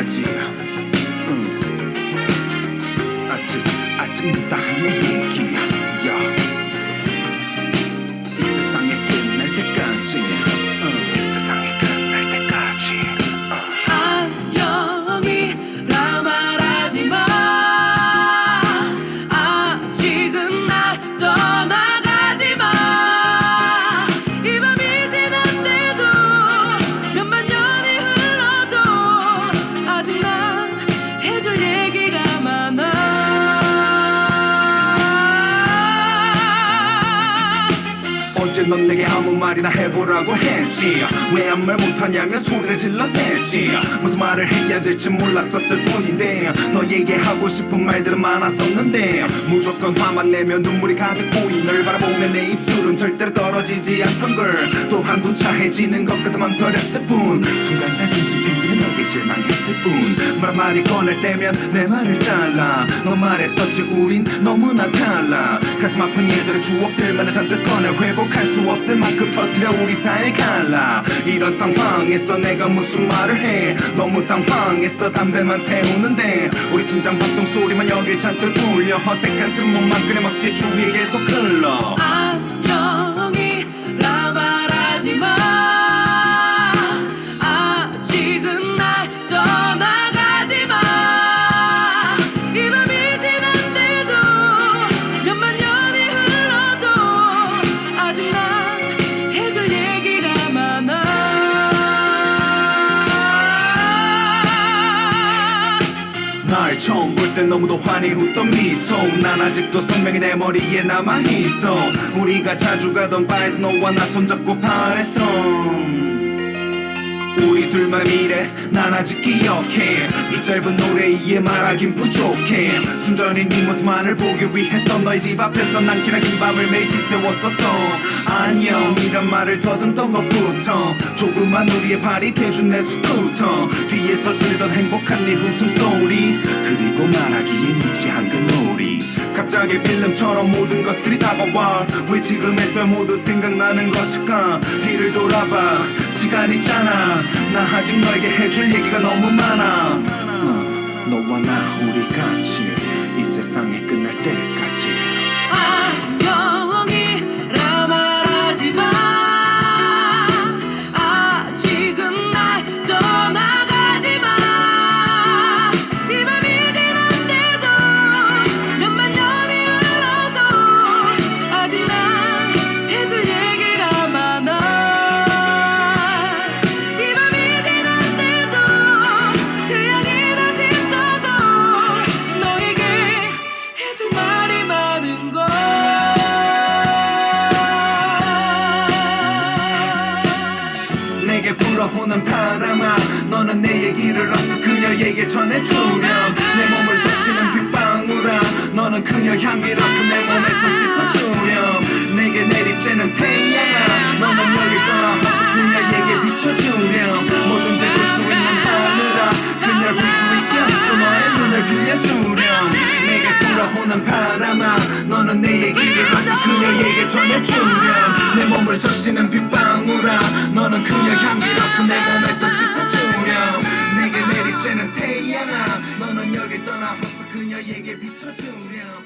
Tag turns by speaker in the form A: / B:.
A: حياتي أتك أتمدح مليكي
B: 언제 넌 내게 아무 말이나 해보라고 했지. 왜 아무 말 못하냐며 소리를 질러댔지. 무슨 말을 해야 될지 몰랐었을 뿐인데 너에게 하고 싶은 말들은 많았었는데 무조건 화만 내면 눈물이 가득 고인 널 바라보면 내 입술은 절대로 떨어지지 않던 걸. 또한 구차해지는 것 같아 망설였을 뿐. 순간 자존심 챙기는 내게 실망했 을 뿐말 많이 꺼낼 때면 내 말을 잘라. 너 말했었지 우린 너무나 달라. 가슴 아픈 예전의 추억들만을 잔뜩 꺼내 회복할 수 없을 만큼 터뜨려 우리 사이 갈라. 이런 상황에서 내가 무슨 말을 해? 너무 당황했어 담배만 태우는데. 우리 심장 박동 소리만 여길 잔뜩 울려. 어색한 침묵만 끊임없이 주위에 계속 흘러
A: 날
B: 처음 볼땐 너무도 환히 웃던 미소. 난 아직도 선명히 내 머리에 남아있어. 우리가 자주 가던 바에서 너와 나 손잡고 바랬던 우리 둘만 미래. 난 아직 기억해. 이 짧은 노래에 이해 말하긴 부족해. 순전히 네 모습만을 보기 위해서 너희 집 앞에서 난 기나 긴 밤을 매일 지새웠었어. 안녕이란 말을 더듬던 것부터 조그만 우리의 발이 돼준 내 스쿠터 뒤에서 들던 행복한 네 웃음소리 그리고 말하기엔 유치한 그 놀이. 갑자기 필름처럼 모든 것들이 다가와. 왜 지금에서 모두 생각나는 것일까? 뒤를 돌아봐. 시간 있잖아. 나 아직 너에게 해줄 얘기가 너무 많아. 어, 너와 나 우리 같이 이 세상이 끝날 때까지.
A: 안
B: 내게 불어오는 바람아 너는 내 얘기를 어서 그녀에게 전해주렴 내 몸을 적시는 빗방울아 너는 그녀 향기로서 내 몸에서 씻어주렴 내게 내리쬐는 태양아 너는 여길 떠나 어서 그녀에게 비춰주 바람아 너는 내 얘기를 어서 그녀에게 전해주렴 내 몸을 적시는 빗방울아. 너는 그녀 향기로서 내 몸에서 씻어주렴 내게 내리쬐는 태양아. 너는 여길 떠나 어서 그녀에게 비춰주렴